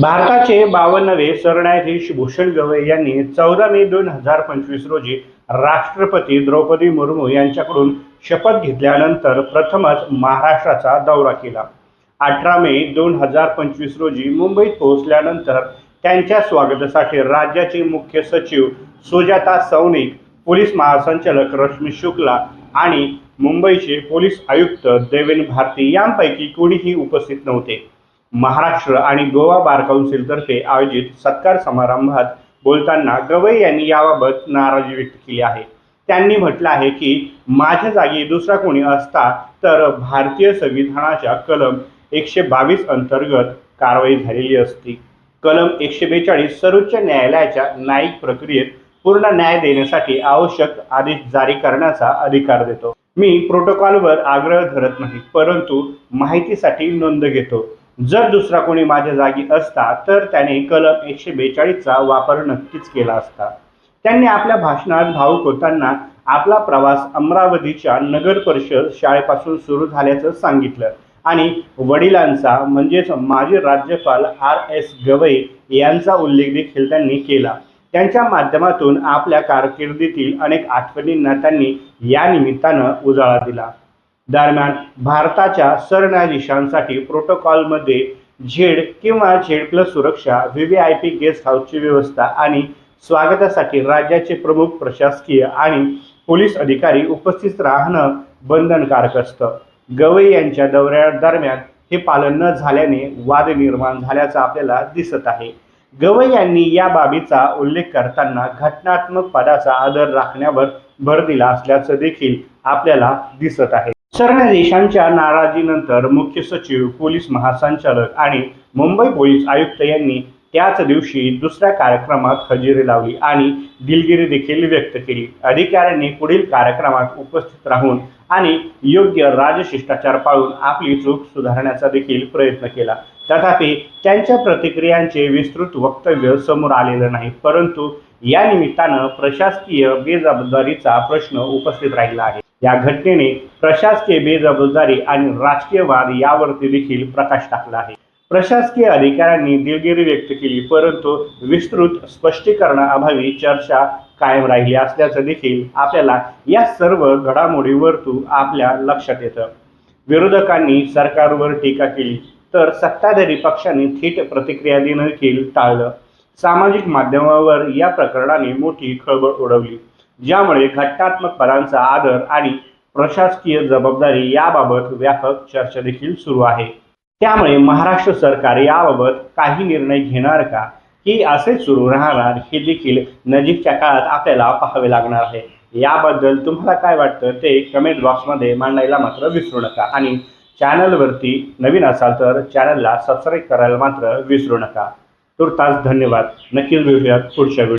भारताचे बावन्नवे सरन्यायाधीश भूषण गवई यांनी चौदा मे दोन हजार पंचवीस रोजी राष्ट्रपती द्रौपदी मुर्मू यांच्याकडून शपथ घेतल्यानंतर प्रथमच महाराष्ट्राचा दौरा केला. अठरा मे दोन हजार पंचवीस रोजी मुंबईत पोहोचल्यानंतर त्यांच्या स्वागतासाठी राज्याचे मुख्य सचिव सुजाता सौनिक पोलीस महासंचालक रश्मी शुक्ला आणि मुंबईचे पोलीस आयुक्त देवेन भारती यांपैकी कोणीही उपस्थित नव्हते. महाराष्ट्र आणि गोवा बार काउन्सिलतर्फे आयोजित सत्कार समारंभात बोलताना गवई यांनी याबाबत नाराजी व्यक्त केली आहे. त्यांनी म्हटलं आहे की माझ्या जागी दुसरा कोणी असता तर भारतीय संविधानाच्या कलम एकशे बावीस अंतर्गत कारवाई झालेली असती. कलम एकशे बेचाळीस सर्वोच्च न्यायालयाच्या न्यायिक प्रक्रियेत पूर्ण न्याय देण्यासाठी आवश्यक आदेश जारी करण्याचा अधिकार देतो. मी प्रोटोकॉलवर आग्रह धरत नाही परंतु माहितीसाठी नोंद घेतो. जर दुसरा कोणी माझ्या जागी असता तर त्याने कलम एकशे बेचाळीसचा वापर नक्कीच केला असता. त्यांनी आपल्या भाषणात भाऊक होताना आपला प्रवास अमरावतीच्या नगर परिषद शाळेपासून सुरू झाल्याचं सांगितलं. आणि वडिलांचा म्हणजेच माजी राज्यपाल आर एस गवई यांचा उल्लेख देखील त्यांनी केला. त्यांच्या माध्यमातून आपल्या कारकिर्दीतील अनेक आठवणींना त्यांनी या निमित्तानं उजाळा दिला. दरम्यान भारताच्या सरन्यायाधीशांसाठी प्रोटोकॉलमध्ये झेड किंवा झेड प्लस सुरक्षा V V I P guest हाऊसची व्यवस्था आणि स्वागतासाठी राज्याचे प्रमुख प्रशासकीय आणि पोलीस अधिकारी उपस्थित राहणं बंधनकारक असतं गवई यांच्या दौऱ्यादरम्यान हे पालन न झाल्याने वाद निर्माण झाल्याचं आपल्याला दिसत आहे. गवई यांनी या बाबीचा उल्लेख करताना घटनात्मक पदाचा आदर राखण्यावर भर दिला असल्याचं देखील आपल्याला दिसत आहे. सरन्यायाधीशांच्या नाराजीनंतर मुख्य सचिव पोलीस महासंचालक आणि मुंबई पोलीस आयुक्त यांनी त्याच दिवशी दुसऱ्या कार्यक्रमात हजेरी लावली आणि दिलगिरी देखील व्यक्त केली. अधिकाऱ्यांनी पुढील कार्यक्रमात उपस्थित राहून आणि योग्य राजशिष्टाचार पाळून आपली चूक सुधारण्याचा देखील प्रयत्न केला. तथापि त्यांच्या प्रतिक्रियांचे विस्तृत वक्तव्य समोर आलेलं नाही परंतु या निमित्तानं प्रशासकीय बेजबाबदारीचा प्रश्न उपस्थित राहिला आहे. या घटनेने प्रशासकीय बेजबाबदारी आणि राजकीय वाद यावरती देखील प्रकाश टाकला आहे. प्रशासकीय अधिकाऱ्यांनी दिलगिरी व्यक्त केली परंतु विस्तृत स्पष्टीकरणाअभावी चर्चा कायम राहिली असल्याचं देखील आपल्याला या सर्व घडामोडीवरतून आपल्या लक्षात येतं. विरोधकांनी सरकारवर टीका केली तर सत्ताधारी पक्षांनी थेट प्रतिक्रिया देणं देखील टाळलं. सामाजिक माध्यमावर या प्रकरणाने मोठी खळबळ उडवली. ज्यामुळे घटनात्मक पदांचा आदर आणि प्रशासकीय जबाबदारी याबाबत व्यापक चर्चा देखील सुरू आहे. त्यामुळे महाराष्ट्र सरकार याबाबत काही निर्णय घेणार का? की असेच सुरू राहणार हे देखील नजीकच्या काळात आपल्याला पाहावे लागणार आहे. याबद्दल तुम्हाला काय वाटतं ते कमेंट बॉक्समध्ये मांडायला मात्र विसरू नका आणि चॅनलवरती नवीन असाल तर चॅनलला सबस्क्राईब करायला मात्र विसरू नका. तुर्तास धन्यवाद. नक्कीच भेटूयात पुढच्या व्हिडिओ